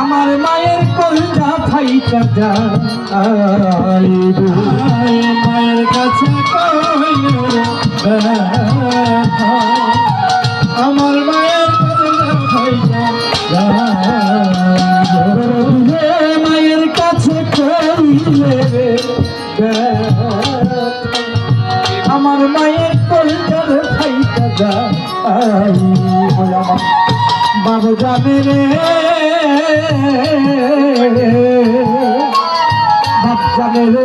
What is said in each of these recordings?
আমার মায়ের কলজা ভাই যাইব মায়ের কাছে আমার মায়ের বাবু যাবে রে। বাপ যাবে রে।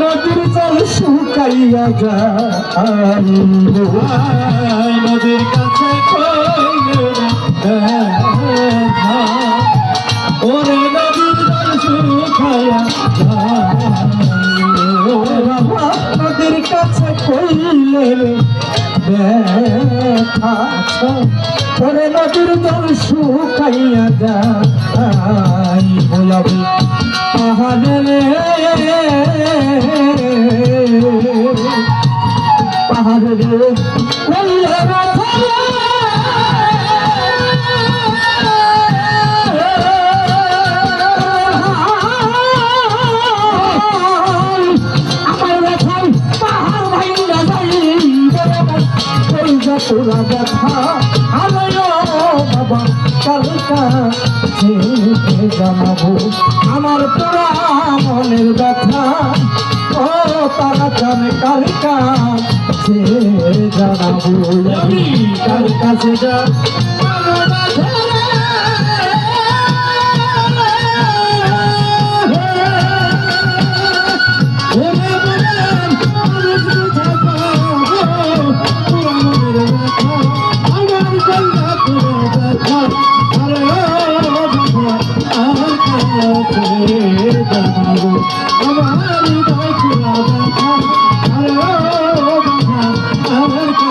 নদীর জল শুকাইয়া যায় নদীর কাছে ওরে নদীর নদীর কাছে কইলে ব্যথা ওরে নদীর জল শুকাইয়া কইলে তোরা ব্যথা আলয় বাবা কালকা জানাব আমার পুরা মনের ব্যথা ও তারা জানে কালকা সে জানাব কার কাছে যা। 그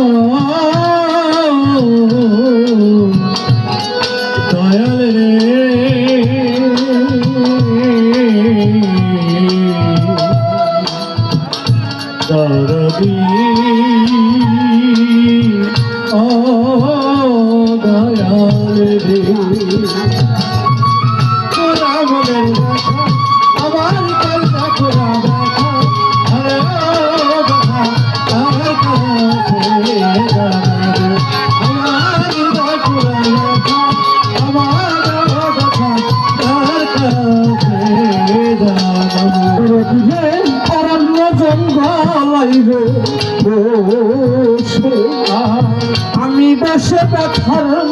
oh. oh, oh, oh. বসে আমি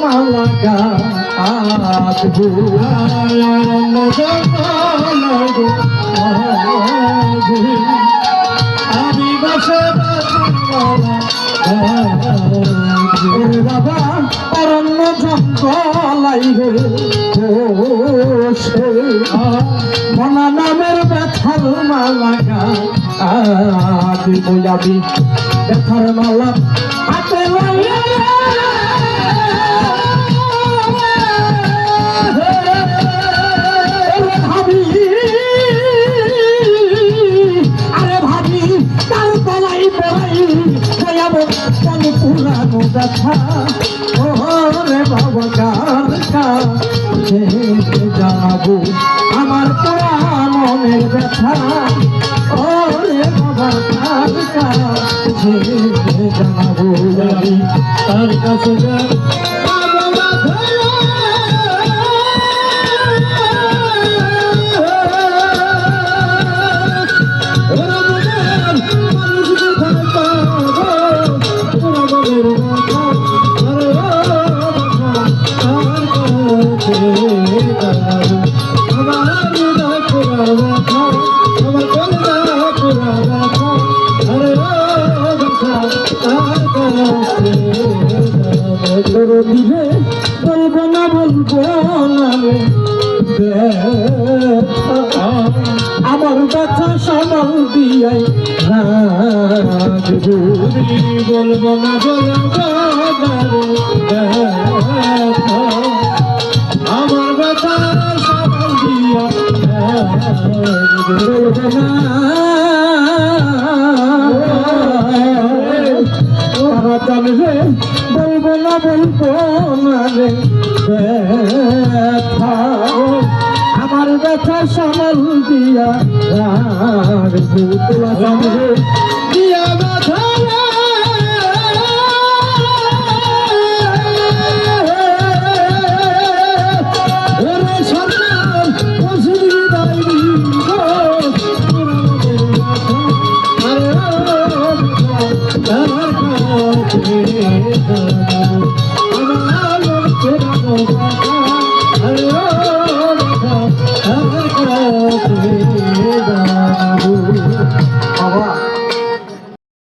মালা গাঁথবো অরণ্য জঙ্গলাই রে। মনা নামের ব্যথার মালা গা আদি বইয়াবি ব্যথার মালা হাতে লইয়া ওরে জানাব আমি তার কাছে যা তোর দিলে বলব না বলব না। আমার ব্যথা সামাল দিয়াই বলব না আমার ব্যথা সামাল দিয়া বলব না তাড়াতাড়ি রে বলব না বলব না রে আমার ব্যথা সামাল দিয়া দিয়া ব্যথা ওরে I'm